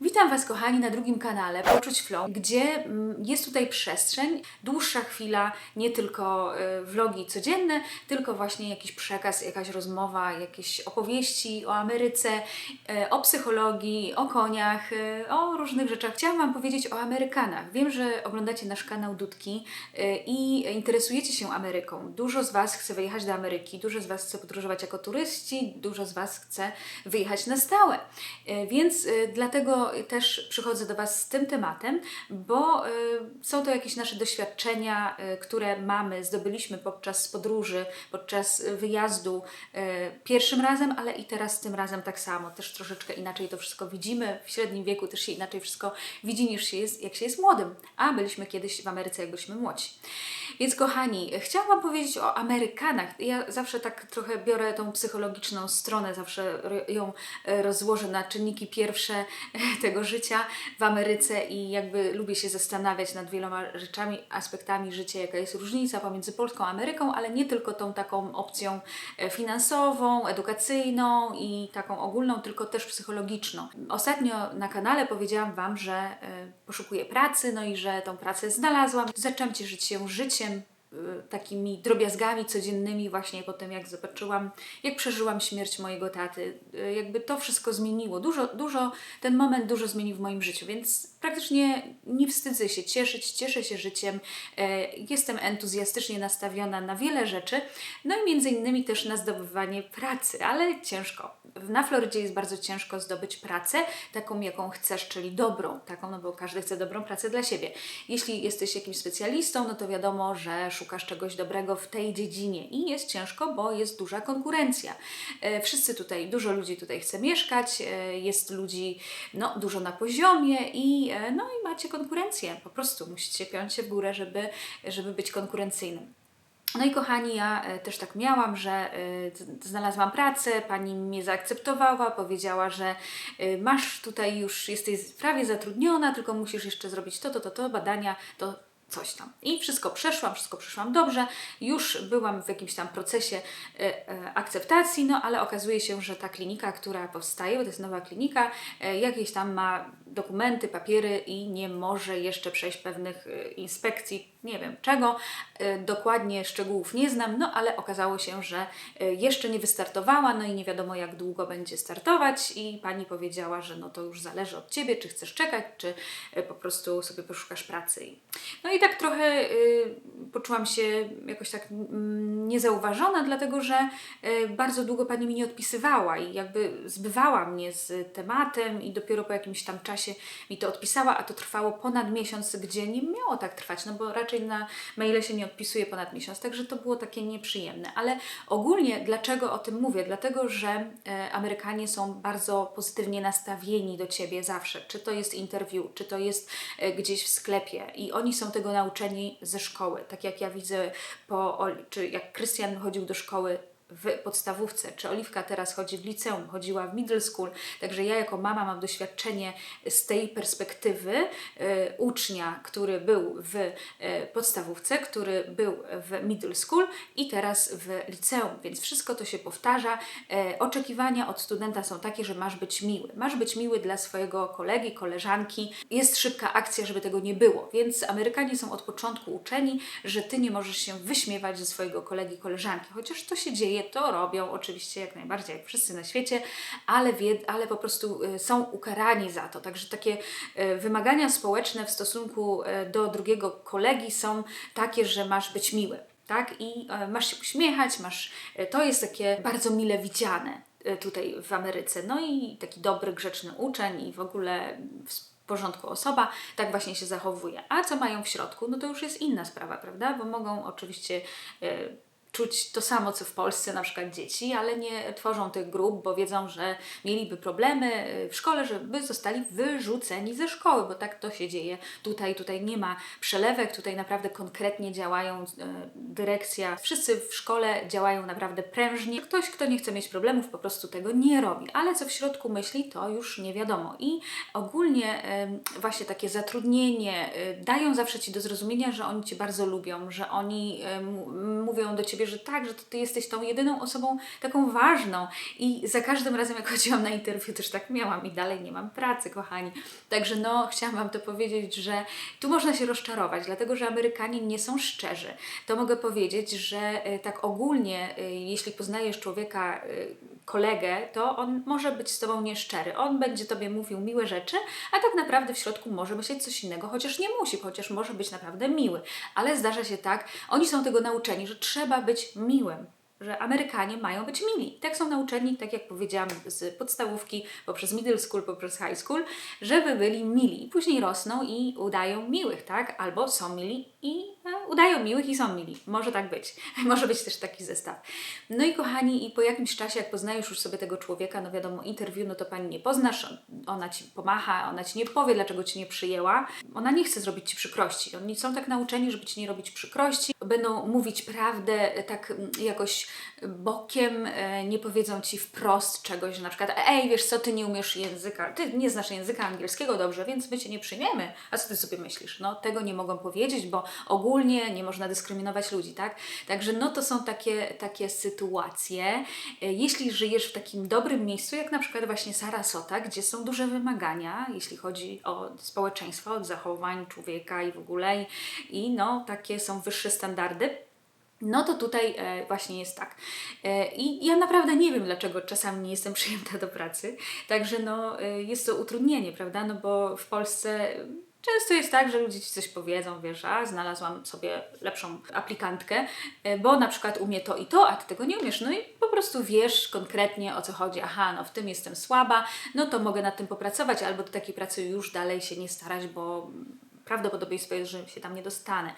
Witam Was, kochani, na drugim kanale Poczuć Flow, gdzie mm, jest tutaj przestrzeń, dłuższa chwila, nie tylko y, vlogi codzienne, tylko właśnie jakiś przekaz, jakaś rozmowa, jakieś opowieści o Ameryce, y, o psychologii, o koniach, y, o różnych rzeczach. Chciałam Wam powiedzieć o Amerykanach. Wiem, że oglądacie nasz kanał Dudki i interesujecie się Ameryką. Dużo z Was chce wyjechać do Ameryki, dużo z Was chce podróżować jako turyści, dużo z Was chce wyjechać na stałe. Więc y, dlatego też przychodzę do Was z tym tematem, bo y, są to jakieś nasze doświadczenia, y, które mamy, zdobyliśmy podczas podróży, podczas y, wyjazdu pierwszym razem, ale i teraz tym razem tak samo. Też troszeczkę inaczej to wszystko widzimy. W średnim wieku też się inaczej wszystko widzi niż się jest, jak się jest młodym. A byliśmy kiedyś w Ameryce, jak byliśmy młodzi. Więc kochani, chciałam Wam powiedzieć o Amerykanach. Ja zawsze tak trochę biorę tą psychologiczną stronę, zawsze ją rozłożę na czynniki pierwsze tego życia w Ameryce i jakby lubię się zastanawiać nad wieloma rzeczami, aspektami życia, jaka jest różnica pomiędzy Polską a Ameryką, ale nie tylko tą taką opcją e, finansową, edukacyjną i taką ogólną, tylko też psychologiczną. Ostatnio na kanale powiedziałam Wam, że e, poszukuję pracy, no i że tą pracę znalazłam. Zaczęłam cieszyć się życiem, takimi drobiazgami codziennymi właśnie po tym, jak zobaczyłam, jak przeżyłam śmierć mojego taty. Y, Jakby to wszystko zmieniło. Dużo, dużo, ten moment dużo zmienił w moim życiu, więc praktycznie nie wstydzę się cieszyć, cieszę się życiem. E, Jestem entuzjastycznie nastawiona na wiele rzeczy, no i między innymi też na zdobywanie pracy, ale ciężko. Na Florydzie jest bardzo ciężko zdobyć pracę, taką jaką chcesz, czyli dobrą, taką, no bo każdy chce dobrą pracę dla siebie. Jeśli jesteś jakimś specjalistą, no to wiadomo, że szukasz czegoś dobrego w tej dziedzinie i jest ciężko, bo jest duża konkurencja. E, Wszyscy tutaj, dużo ludzi tutaj chce mieszkać, e, jest ludzi no, dużo na poziomie i, e, no, i macie konkurencję. Po prostu musicie piąć się w górę, żeby, żeby być konkurencyjnym. No i kochani, ja też tak miałam, że znalazłam pracę, pani mnie zaakceptowała, powiedziała, że masz tutaj już, jesteś prawie zatrudniona, tylko musisz jeszcze zrobić to, to, to, to, badania, to coś tam. I wszystko przeszłam, wszystko przeszłam dobrze, już byłam w jakimś tam procesie e, e, akceptacji, no ale okazuje się, że ta klinika, która powstaje, bo to jest nowa klinika, e, jakieś tam ma dokumenty, papiery i nie może jeszcze przejść pewnych inspekcji, nie wiem czego, dokładnie szczegółów nie znam, no ale okazało się, że jeszcze nie wystartowała, no i nie wiadomo jak długo będzie startować i pani powiedziała, że no to już zależy od Ciebie, czy chcesz czekać, czy po prostu sobie poszukasz pracy. No i tak trochę y, poczułam się jakoś tak mm, niezauważona, dlatego że y, bardzo długo pani mi nie odpisywała i jakby zbywała mnie z tematem i dopiero po jakimś tam czasie mi to odpisała, a to trwało ponad miesiąc, gdzie nie miało tak trwać, no bo raczej na maile się nie odpisuje ponad miesiąc, także to było takie nieprzyjemne. Ale ogólnie dlaczego o tym mówię? Dlatego, że e, Amerykanie są bardzo pozytywnie nastawieni do Ciebie zawsze. Czy to jest interview, czy to jest e, gdzieś w sklepie i oni są tego nauczeni ze szkoły. Tak jak ja widzę po, czy jak Krystian chodził do szkoły w podstawówce, czy Oliwka teraz chodzi w liceum, chodziła w middle school, także ja jako mama mam doświadczenie z tej perspektywy e, ucznia, który był w e, podstawówce, który był w middle school i teraz w liceum, więc wszystko to się powtarza. E, oczekiwania od studenta są takie, że masz być miły. Masz być miły dla swojego kolegi, koleżanki. Jest szybka akcja, żeby tego nie było, więc Amerykanie są od początku uczeni, że ty nie możesz się wyśmiewać ze swojego kolegi, koleżanki, chociaż to się dzieje, to robią oczywiście jak najbardziej, jak wszyscy na świecie, ale, ale po prostu y, są ukarani za to. Także takie y, wymagania społeczne w stosunku y, do drugiego kolegi są takie, że masz być miły. Tak? I masz się uśmiechać, masz, to jest takie bardzo mile widziane tutaj w Ameryce. No i taki dobry, grzeczny uczeń i w ogóle w porządku osoba tak właśnie się zachowuje. A co mają w środku, no to już jest inna sprawa, prawda? Bo mogą oczywiście czuć to samo, co w Polsce, na przykład dzieci, ale nie tworzą tych grup, bo wiedzą, że mieliby problemy e, w szkole, żeby zostali wyrzuceni ze szkoły, bo tak to się dzieje. Tutaj, tutaj nie ma przelewek, tutaj naprawdę konkretnie działają e, dyrekcja. Wszyscy w szkole działają naprawdę prężnie. Ktoś, kto nie chce mieć problemów, po prostu tego nie robi, ale co w środku myśli, to już nie wiadomo. I ogólnie em, właśnie takie zatrudnienie dają zawsze Ci do zrozumienia, że oni Cię bardzo lubią, że oni mówią do Ciebie, że tak, że to ty jesteś tą jedyną osobą taką ważną. I za każdym razem, jak chodziłam na interwiu, też tak miałam i dalej nie mam pracy, kochani. Także no, chciałam Wam to powiedzieć, że tu można się rozczarować, dlatego że Amerykanie nie są szczerzy. To mogę powiedzieć, że e, tak ogólnie, e, jeśli poznajesz człowieka, e, kolegę, to on może być z Tobą nieszczery. On będzie Tobie mówił miłe rzeczy, a tak naprawdę w środku może myśleć coś innego, chociaż nie musi, chociaż może być naprawdę miły. Ale zdarza się tak, oni są tego nauczeni, że trzeba być miłym że Amerykanie mają być mili. Tak są nauczeni, tak jak powiedziałam, z podstawówki, poprzez middle school, poprzez high school, żeby byli mili. I później rosną i udają miłych, tak? Albo są mili i e, udają miłych i są mili. Może tak być. Może być też taki zestaw. No i kochani, i po jakimś czasie, jak poznajesz już sobie tego człowieka, no wiadomo, interview, no to pani nie poznasz, ona ci pomacha, ona ci nie powie, dlaczego ci nie przyjęła. Ona nie chce zrobić ci przykrości. Oni są tak nauczeni, żeby ci nie robić przykrości. Będą mówić prawdę tak mm, jakoś bokiem, e, nie powiedzą ci wprost czegoś, na przykład, ej, wiesz co, ty nie umiesz języka, ty nie znasz języka angielskiego dobrze, więc my cię nie przyjmiemy. A co ty sobie myślisz? No, tego nie mogą powiedzieć, bo ogólnie nie można dyskryminować ludzi, tak? Także no to są takie, takie sytuacje. E, Jeśli żyjesz w takim dobrym miejscu, jak na przykład właśnie Sarasota, gdzie są duże wymagania, jeśli chodzi o społeczeństwo, od zachowań człowieka i w ogóle, i, no takie są wyższe standardy, no to tutaj e, właśnie jest tak. E, I ja naprawdę nie wiem, dlaczego czasami nie jestem przyjęta do pracy. Także no, e, jest to utrudnienie, prawda? No bo w Polsce często jest tak, że ludzie ci coś powiedzą, wiesz, a znalazłam sobie lepszą aplikantkę, e, bo na przykład umie to i to, a ty tego nie umiesz. No i po prostu wiesz konkretnie o co chodzi. Aha, no w tym jestem słaba, no to mogę nad tym popracować, albo do takiej pracy już dalej się nie starać, bo prawdopodobieństwo jest, że się tam nie dostanę.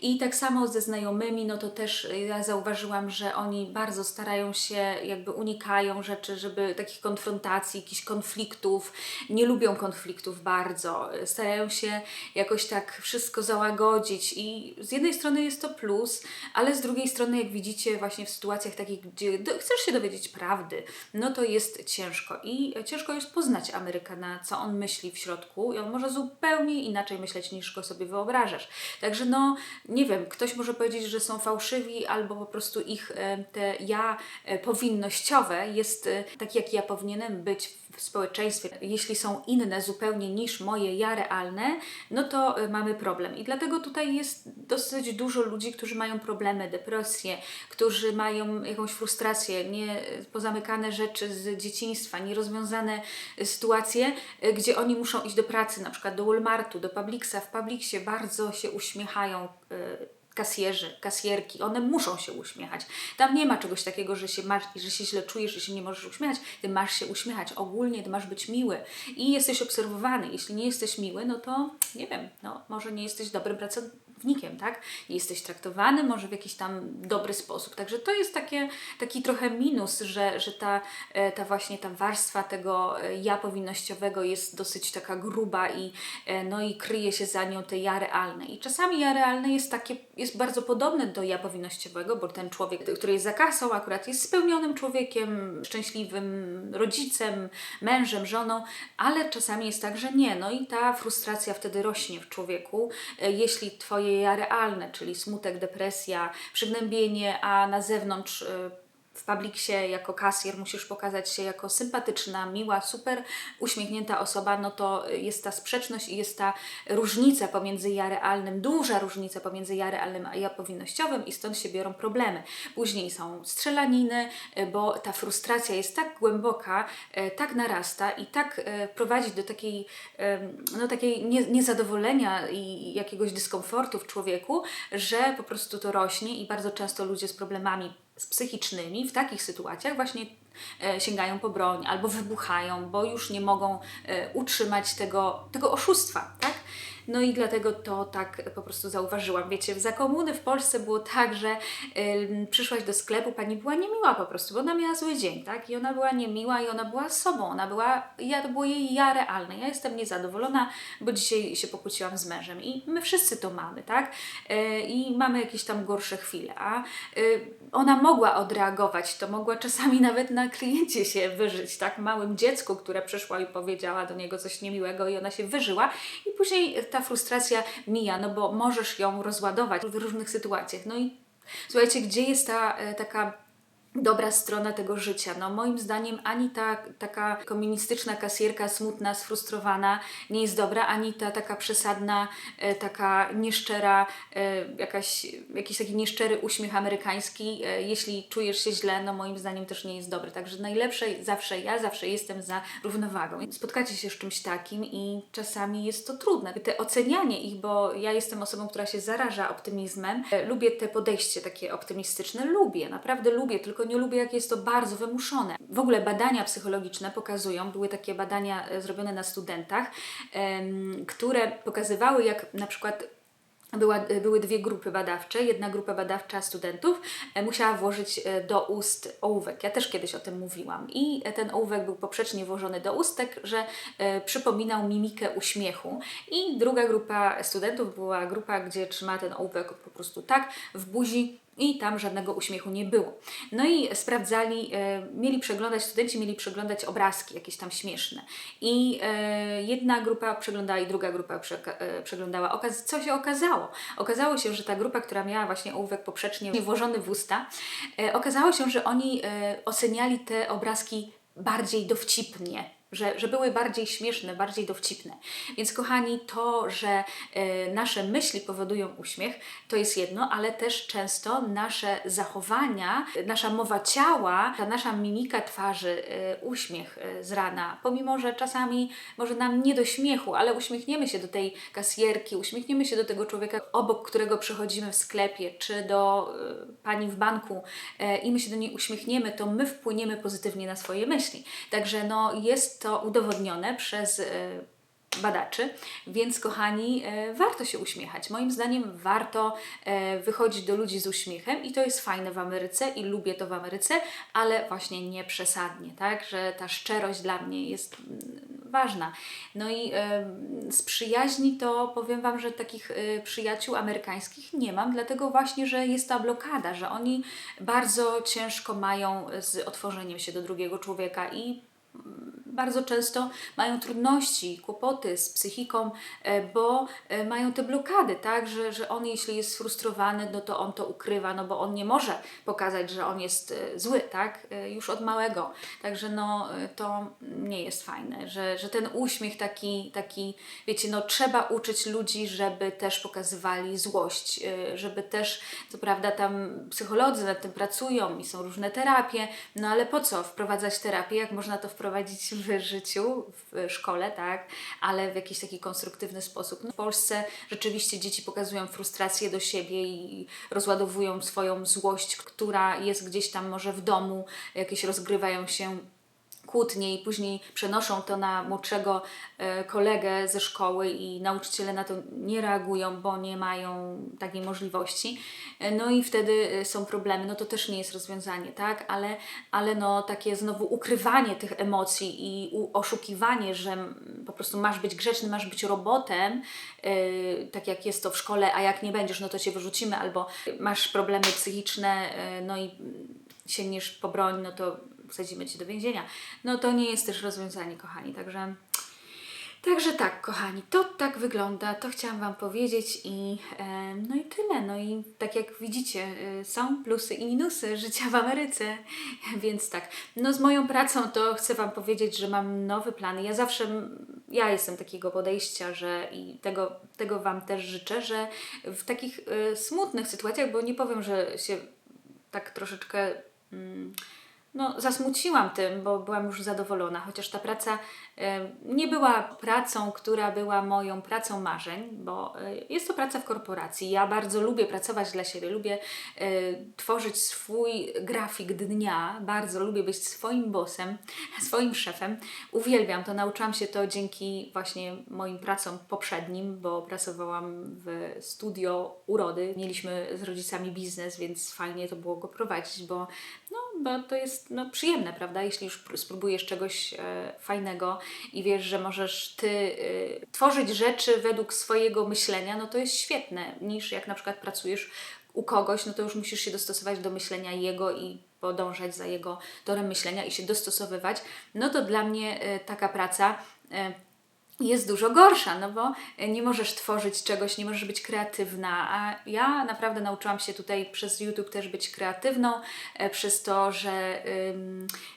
I tak samo ze znajomymi, no to też ja zauważyłam, że oni bardzo starają się, jakby unikają rzeczy, żeby takich konfrontacji, jakichś konfliktów, nie lubią konfliktów bardzo, starają się jakoś tak wszystko załagodzić. I z jednej strony jest to plus, ale z drugiej strony, jak widzicie, właśnie w sytuacjach takich, gdzie do, chcesz się dowiedzieć prawdy, no to jest ciężko. I ciężko jest poznać Amerykana, co on myśli w środku. I on może zupełnie inaczej myśleć niż go sobie wyobrażasz. Także no, nie wiem, ktoś może powiedzieć, że są fałszywi albo po prostu ich e, te ja e, powinnościowe jest e, tak, jak ja powinienem być w społeczeństwie. Jeśli są inne zupełnie niż moje ja realne, no to e, mamy problem. I dlatego tutaj jest dosyć dużo ludzi, którzy mają problemy, depresję, którzy mają jakąś frustrację, nie pozamykane rzeczy z dzieciństwa, nierozwiązane e, sytuacje, gdzie oni muszą iść do pracy, na przykład do Walmartu, do Publixa. W Publixie bardzo się uśmiechają e, kasjerzy, kasjerki, one muszą się uśmiechać. Tam nie ma czegoś takiego, że się, masz, że się źle czujesz, że się nie możesz uśmiechać. Ty masz się uśmiechać. Ogólnie ty masz być miły i jesteś obserwowany. Jeśli nie jesteś miły, no to nie wiem, no może nie jesteś dobrym pracownikiem, tak? Nie jesteś traktowany może w jakiś tam dobry sposób. Także to jest takie, taki trochę minus, że, że ta, e, ta właśnie ta warstwa tego e, ja powinnościowego jest dosyć taka gruba i, e, no i kryje się za nią te ja realne. I czasami ja realne jest takie, jest bardzo podobne do ja powinnościowego, bo ten człowiek, który jest za kasą, akurat jest spełnionym człowiekiem, szczęśliwym rodzicem, mężem, żoną, ale czasami jest tak, że nie. No i ta frustracja wtedy rośnie w człowieku, jeśli twoje realne, czyli smutek, depresja, przygnębienie, a na zewnątrz e, w Publixie jako kasjer musisz pokazać się jako sympatyczna, miła, super uśmiechnięta osoba, no to jest ta sprzeczność i jest ta różnica pomiędzy ja realnym, duża różnica pomiędzy ja realnym a ja powinnościowym i stąd się biorą problemy. Później są strzelaniny, bo ta frustracja jest tak głęboka, e, tak narasta i tak e, prowadzi do takiej, no, takiej nie, niezadowolenia i jakiegoś dyskomfortu w człowieku, że po prostu to rośnie i bardzo często ludzie z problemami z psychicznymi w takich sytuacjach właśnie e, sięgają po broń albo wybuchają, bo już nie mogą e, utrzymać tego, tego oszustwa, tak? No i dlatego to tak po prostu zauważyłam. Wiecie, za komuny w Polsce było tak, że ym, przyszłaś do sklepu, pani była niemiła po prostu, bo ona miała zły dzień, tak? I ona była niemiła i ona była sobą, ona była, ja, to było jej ja realne. Ja jestem niezadowolona, bo dzisiaj się pokłóciłam z mężem i my wszyscy to mamy, tak? Yy, I mamy jakieś tam gorsze chwile, a yy, ona mogła odreagować, to mogła czasami nawet na kliencie się wyżyć, tak? Małym dziecku, które przyszła i powiedziała do niego coś niemiłego i ona się wyżyła i później ta frustracja mija, no bo możesz ją rozładować w różnych sytuacjach. No i Słuchajcie, gdzie jest ta e, taka dobra strona tego życia. No moim zdaniem ani ta taka komunistyczna kasjerka smutna, sfrustrowana nie jest dobra, ani ta taka przesadna, e, taka nieszczera, e, jakaś, jakiś taki nieszczery uśmiech amerykański, e, jeśli czujesz się źle, no moim zdaniem też nie jest dobry. Także najlepsze zawsze ja, zawsze jestem za równowagą. Spotkacie się z czymś takim i czasami jest to trudne. Te ocenianie ich, bo ja jestem osobą, która się zaraża optymizmem. E, Lubię te podejście takie optymistyczne, lubię, naprawdę lubię, tylko nie lubię, jak jest to bardzo wymuszone. W ogóle badania psychologiczne pokazują, były takie badania e, zrobione na studentach, które pokazywały, jak na przykład była, były dwie grupy badawcze. Jedna grupa badawcza studentów e, musiała włożyć e, do ust ołówek. Ja też kiedyś o tym mówiłam. I e, ten ołówek był poprzecznie włożony do ust, tak że e, przypominał mimikę uśmiechu. I druga grupa studentów była grupa, gdzie trzyma ten ołówek po prostu tak w buzi i tam żadnego uśmiechu nie było. No i sprawdzali, e, mieli przeglądać, studenci mieli przeglądać obrazki jakieś tam śmieszne. I e, jedna grupa przeglądała i druga grupa przeka- e, przeglądała. Okaz- co się okazało? Okazało się, że ta grupa, która miała właśnie ołówek poprzecznie włożony w usta, e, okazało się, że oni e, oceniali te obrazki bardziej dowcipnie że, że były bardziej śmieszne, bardziej dowcipne. Więc kochani, to, że e, nasze myśli powodują uśmiech, to jest jedno, ale też często nasze zachowania, nasza mowa ciała, ta nasza mimika twarzy, e, uśmiech e, z rana, pomimo, że czasami może nam nie do śmiechu, ale uśmiechniemy się do tej kasjerki, uśmiechniemy się do tego człowieka, obok którego przechodzimy w sklepie, czy do pani w banku i my się do niej uśmiechniemy, to my wpłyniemy pozytywnie na swoje myśli. Także no, jest to udowodnione przez e, badaczy, więc kochani, e, warto się uśmiechać. Moim zdaniem warto e, wychodzić do ludzi z uśmiechem i to jest fajne w Ameryce i lubię to w Ameryce, ale właśnie nie przesadnie, tak, że ta szczerość dla mnie jest mm, ważna. No i z przyjaźni to powiem Wam, że takich przyjaciół amerykańskich nie mam, dlatego właśnie, że jest ta blokada, że oni bardzo ciężko mają z otworzeniem się do drugiego człowieka i bardzo często mają trudności, kłopoty z psychiką, e, bo e, mają te blokady, tak, że, że on jeśli jest sfrustrowany, no to on to ukrywa, no bo on nie może pokazać, że on jest e, zły, tak, już od małego. Także no to nie jest fajne, że, że ten uśmiech taki, taki, wiecie, no trzeba uczyć ludzi, żeby też pokazywali złość, żeby też, co prawda tam psycholodzy nad tym pracują i są różne terapie, no ale po co wprowadzać terapię, jak można to wprowadzić w życiu, w szkole, tak, ale w jakiś taki konstruktywny sposób. No, w Polsce rzeczywiście dzieci pokazują frustrację do siebie i rozładowują swoją złość, która jest gdzieś tam może w domu, jakieś rozgrywają się kłótnie i później przenoszą to na młodszego e, kolegę ze szkoły i nauczyciele na to nie reagują, bo nie mają takiej możliwości. E, No i wtedy e, są problemy. No to też nie jest rozwiązanie, tak? Ale, ale no takie znowu ukrywanie tych emocji i oszukiwanie, że po prostu masz być grzeczny, masz być robotem, tak jak jest to w szkole, a jak nie będziesz, no to cię wyrzucimy, albo masz problemy psychiczne, no i sięgniesz po broń, no to wsadzimy cię do więzienia. No to nie jest też rozwiązanie, kochani. Także, także tak, kochani, to tak wygląda. To chciałam Wam powiedzieć i e, no i tyle. No i tak jak widzicie, e, są plusy i minusy życia w Ameryce, więc tak. No z moją pracą to chcę Wam powiedzieć, że mam nowy plan. Ja zawsze, ja jestem takiego podejścia, że i tego, tego Wam też życzę, że w takich e, smutnych sytuacjach, bo nie powiem, że się tak troszeczkę mm, no, zasmuciłam tym, bo byłam już zadowolona, chociaż ta praca e, nie była pracą, która była moją pracą marzeń, bo e, jest to praca w korporacji. Ja bardzo lubię pracować dla siebie, lubię e, tworzyć swój grafik dnia, bardzo lubię być swoim bossem, swoim szefem. Uwielbiam to, nauczyłam się to dzięki właśnie moim pracom poprzednim, bo pracowałam w studio urody. Mieliśmy z rodzicami biznes, więc fajnie to było go prowadzić, bo, no, bo to jest no, przyjemne, prawda? Jeśli już pr- spróbujesz czegoś e, fajnego i wiesz, że możesz ty e, tworzyć rzeczy według swojego myślenia, no to jest świetne, niż jak na przykład pracujesz u kogoś, no to już musisz się dostosować do myślenia jego i podążać za jego torem myślenia i się dostosowywać. No to dla mnie e, taka praca jest dużo gorsza, no bo nie możesz tworzyć czegoś, nie możesz być kreatywna, a ja naprawdę nauczyłam się tutaj przez YouTube też być kreatywną, e, przez to, że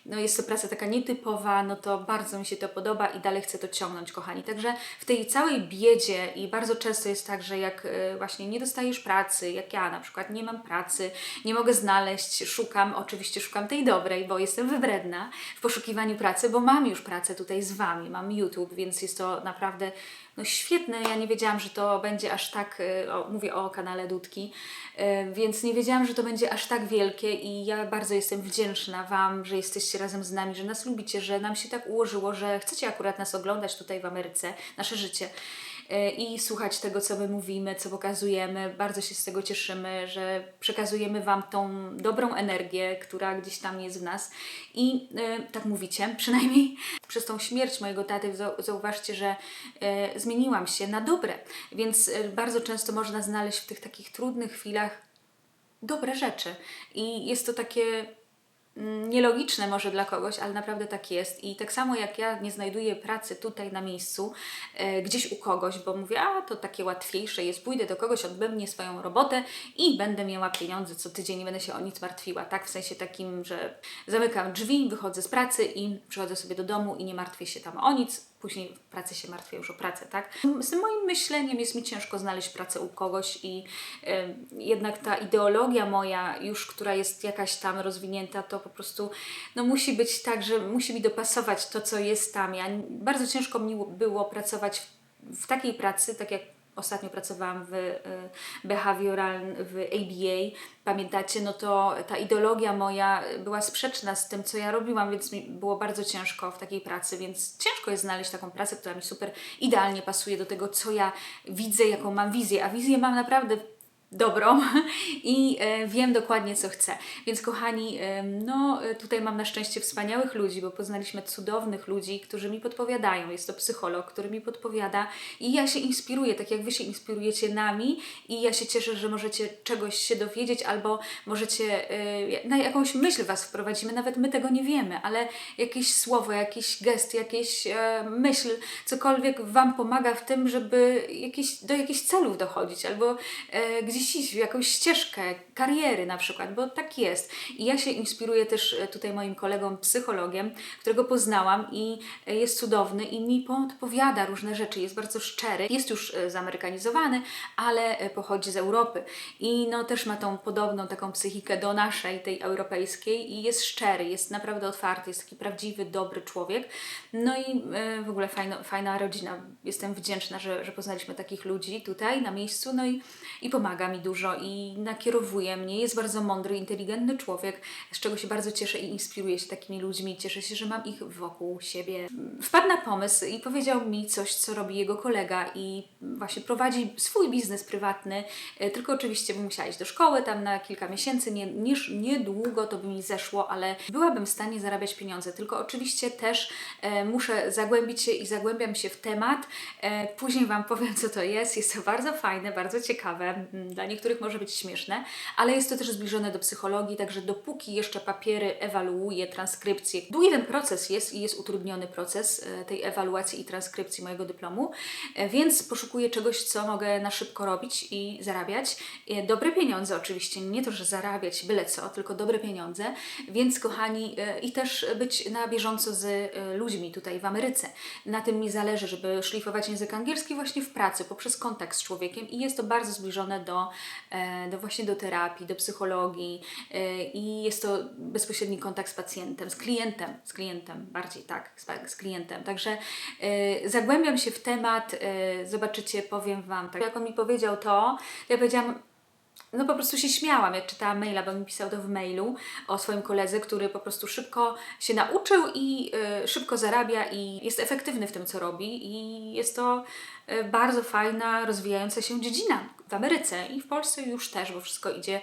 no jest to praca taka nietypowa, no to bardzo mi się to podoba i dalej chcę to ciągnąć, kochani. Także w tej całej biedzie i bardzo często jest tak, że jak y, właśnie nie dostajesz pracy, jak ja na przykład nie mam pracy, nie mogę znaleźć, szukam, oczywiście szukam tej dobrej, bo jestem wybredna w poszukiwaniu pracy, bo mam już pracę tutaj z Wami, mam YouTube, więc jest to naprawdę no świetne. Ja nie wiedziałam, że to będzie aż tak, y, o, mówię o kanale Dudki, y, więc nie wiedziałam, że to będzie aż tak wielkie i ja bardzo jestem wdzięczna Wam, że jesteście razem z nami, że nas lubicie, że nam się tak ułożyło, że chcecie akurat nas oglądać tutaj w Ameryce, nasze życie. E, i słuchać tego, co my mówimy, co pokazujemy. Bardzo się z tego cieszymy, że przekazujemy Wam tą dobrą energię, która gdzieś tam jest w nas. I e, tak mówicie, przynajmniej przez tą śmierć mojego taty zauważcie, że e, zmieniłam się na dobre. Więc bardzo często można znaleźć w tych takich trudnych chwilach dobre rzeczy. I jest to takie nielogiczne może dla kogoś, ale naprawdę tak jest. I tak samo jak ja nie znajduję pracy tutaj na miejscu, e, gdzieś u kogoś, bo mówię, a to takie łatwiejsze jest, pójdę do kogoś, odbędę swoją robotę i będę miała pieniądze co tydzień, nie będę się o nic martwiła. Tak, w sensie takim, że zamykam drzwi, wychodzę z pracy i przychodzę sobie do domu i nie martwię się tam o nic, później w pracy się martwię już o pracę, tak? Z moim myśleniem jest mi ciężko znaleźć pracę u kogoś i y, jednak ta ideologia moja już, która jest jakaś tam rozwinięta, to po prostu no musi być tak, że musi mi dopasować to, co jest tam. Ja, bardzo ciężko mi było pracować w, w takiej pracy, tak jak ostatnio pracowałam w y, behavioral, w ABA, pamiętacie, no to ta ideologia moja była sprzeczna z tym, co ja robiłam, więc mi było bardzo ciężko w takiej pracy, więc ciężko jest znaleźć taką pracę, która mi super idealnie pasuje do tego, co ja widzę, jaką mam wizję, a wizję mam naprawdę dobrą i e, wiem dokładnie, co chcę. Więc kochani, e, no e, tutaj mam na szczęście wspaniałych ludzi, bo poznaliśmy cudownych ludzi, którzy mi podpowiadają. Jest to psycholog, który mi podpowiada i ja się inspiruję, tak jak Wy się inspirujecie nami i ja się cieszę, że możecie czegoś się dowiedzieć albo możecie na jakąś myśl Was wprowadzimy, nawet my tego nie wiemy, ale jakieś słowo, jakiś gest, jakieś myśl, cokolwiek Wam pomaga w tym, żeby jakieś, do jakichś celów dochodzić albo gdzieś gdzieś jakąś ścieżkę kariery na przykład, bo tak jest. I ja się inspiruję też e, tutaj moim kolegą psychologiem, którego poznałam i e, jest cudowny i mi podpowiada różne rzeczy, jest bardzo szczery, jest już e, zamerykanizowany, ale pochodzi z Europy i no też ma tą podobną taką psychikę do naszej, tej europejskiej i jest szczery, jest naprawdę otwarty, jest taki prawdziwy, dobry człowiek. No i w ogóle fajno, fajna rodzina. Jestem wdzięczna, że, że poznaliśmy takich ludzi tutaj na miejscu, no i, i pomaga mi mi dużo i nakierowuje mnie. Jest bardzo mądry, inteligentny człowiek, z czego się bardzo cieszę i inspiruję się takimi ludźmi. Cieszę się, że mam ich wokół siebie. Wpadł na pomysł i powiedział mi coś, co robi jego kolega i właśnie prowadzi swój biznes prywatny, e, tylko oczywiście bym musiała iść do szkoły tam na kilka miesięcy, nie, nie, niedługo to by mi zeszło, ale byłabym w stanie zarabiać pieniądze, tylko oczywiście też e, muszę zagłębić się i zagłębiam się w temat. E, później Wam powiem, co to jest. Jest to bardzo fajne, bardzo ciekawe dla dla niektórych może być śmieszne, ale jest to też zbliżone do psychologii, także dopóki jeszcze papiery ewaluuje, transkrypcję, długi ten proces jest i jest utrudniony proces e, tej ewaluacji i transkrypcji mojego dyplomu, e, więc poszukuję czegoś, co mogę na szybko robić i zarabiać. E, dobre pieniądze oczywiście, nie to, że zarabiać byle co, tylko dobre pieniądze, więc kochani, i też być na bieżąco z ludźmi tutaj w Ameryce. Na tym mi zależy, żeby szlifować język angielski właśnie w pracy, poprzez kontakt z człowiekiem i jest to bardzo zbliżone do do właśnie do terapii, do psychologii e, i jest to bezpośredni kontakt z pacjentem, z klientem, z klientem bardziej tak, z, klientem. Także e, zagłębiam się w temat, zobaczycie, powiem Wam, tak jak on mi powiedział to, ja powiedziałam, no po prostu się śmiałam, jak czytałam maila, bo mi pisał to w mailu o swoim koledze, który po prostu szybko się nauczył i y, szybko zarabia i jest efektywny w tym, co robi. I jest to y, bardzo fajna, rozwijająca się dziedzina w Ameryce i w Polsce już też, bo wszystko idzie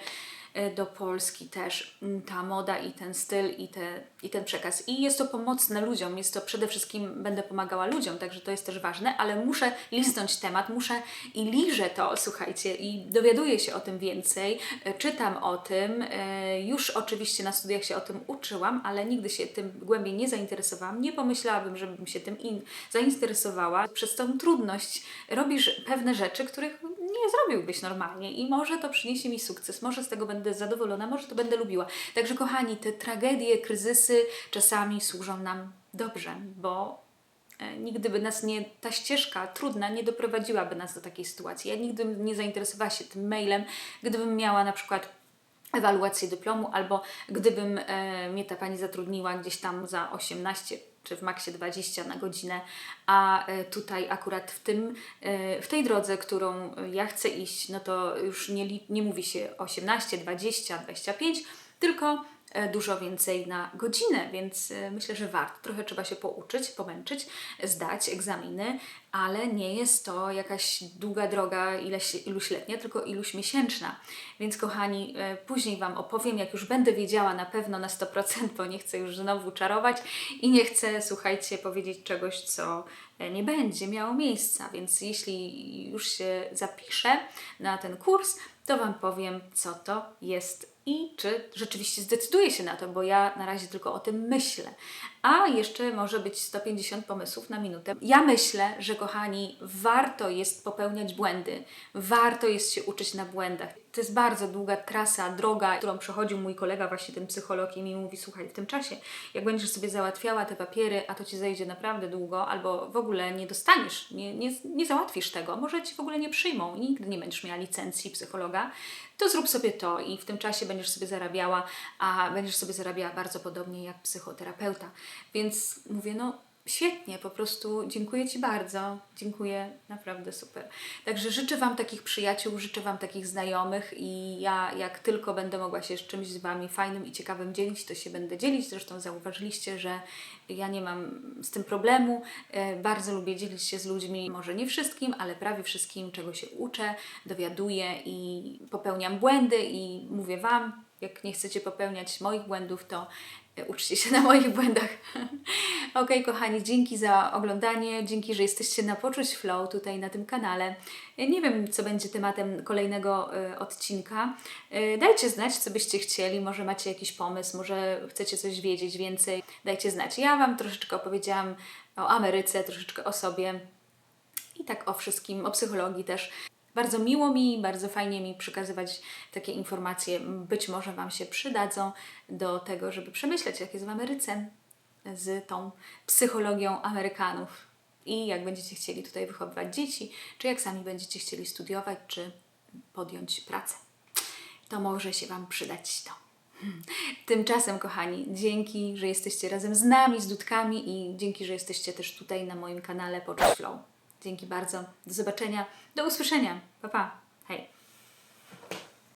do Polski też mm, ta moda i ten styl i, te, i ten przekaz. I jest to pomocne ludziom, jest to przede wszystkim będę pomagała ludziom, także to jest też ważne, ale muszę lisnąć temat, muszę i liżę to, słuchajcie, i dowiaduję się o tym więcej, e, czytam o tym, e, już oczywiście na studiach się o tym uczyłam, ale nigdy się tym głębiej nie zainteresowałam, nie pomyślałabym, żebym się tym in, zainteresowała. Przez tą trudność robisz pewne rzeczy, których nie zrobiłbyś normalnie i może to przyniesie mi sukces, może z tego będę zadowolona, może to będę lubiła. Także kochani, te tragedie, kryzysy czasami służą nam dobrze, bo e, nigdy by nas nie, ta ścieżka trudna nie doprowadziłaby nas do takiej sytuacji. Ja nigdy bym nie zainteresowała się tym mailem, gdybym miała na przykład ewaluację dyplomu, albo gdybym e, mnie ta pani zatrudniła gdzieś tam za 18 czy w maksie 20 na godzinę, a e, tutaj akurat w, tym, e, w tej drodze, którą ja chcę iść, no to już nie, nie mówi się 18, 20, 25, tylko e, dużo więcej na godzinę, więc e, myślę, że warto. Trochę trzeba się pouczyć, pomęczyć, zdać egzaminy, ale nie jest to jakaś długa droga, ileś, iluśletnia, tylko iluś miesięczna. Więc kochani, e, później Wam opowiem, jak już będę wiedziała na pewno na 100%, bo nie chcę już znowu czarować i nie chcę, słuchajcie, powiedzieć czegoś, co e, nie będzie miało miejsca. Więc jeśli już się zapiszę na ten kurs, to Wam powiem, co to jest i czy rzeczywiście zdecyduję się na to, bo ja na razie tylko o tym myślę. A jeszcze może być 150 pomysłów na minutę. Ja myślę, że kochani, warto jest popełniać błędy, warto jest się uczyć na błędach. To jest bardzo długa trasa, droga, którą przechodził mój kolega, właśnie ten psycholog, i mi mówi: Słuchaj, w tym czasie, jak będziesz sobie załatwiała te papiery, a to ci zajdzie naprawdę długo, albo w ogóle nie dostaniesz, nie, nie, nie załatwisz tego, może ci w ogóle nie przyjmą i nigdy nie będziesz miała licencji psychologa, to zrób sobie to i w tym czasie będziesz sobie zarabiała, a będziesz sobie zarabiała bardzo podobnie jak psychoterapeuta. Więc mówię, no świetnie, po prostu dziękuję Ci bardzo, dziękuję, naprawdę super. Także życzę Wam takich przyjaciół, życzę Wam takich znajomych i ja jak tylko będę mogła się z czymś z Wami fajnym i ciekawym dzielić, to się będę dzielić. Zresztą zauważyliście, że ja nie mam z tym problemu. E, Bardzo lubię dzielić się z ludźmi, może nie wszystkim, ale prawie wszystkim, czego się uczę, dowiaduję i popełniam błędy i mówię Wam, jak nie chcecie popełniać moich błędów, to uczcie się na moich błędach. ok, kochani, dzięki za oglądanie, dzięki, że jesteście na Poczuć Flow tutaj na tym kanale. Nie wiem, co będzie tematem kolejnego e, odcinka. E, Dajcie znać, co byście chcieli, może macie jakiś pomysł, może chcecie coś wiedzieć więcej. Dajcie znać. Ja Wam troszeczkę opowiedziałam o Ameryce, troszeczkę o sobie i tak o wszystkim, o psychologii też. Bardzo miło mi, bardzo fajnie mi przekazywać takie informacje. Być może Wam się przydadzą do tego, żeby przemyśleć, jak jest w Ameryce z tą psychologią Amerykanów. I jak będziecie chcieli tutaj wychowywać dzieci, czy jak sami będziecie chcieli studiować, czy podjąć pracę. To może się Wam przydać to. Tymczasem, kochani, dzięki, że jesteście razem z nami, z Dudkami i dzięki, że jesteście też tutaj na moim kanale Poczuć Flow. Dzięki bardzo. Do zobaczenia. Do usłyszenia. Pa, pa.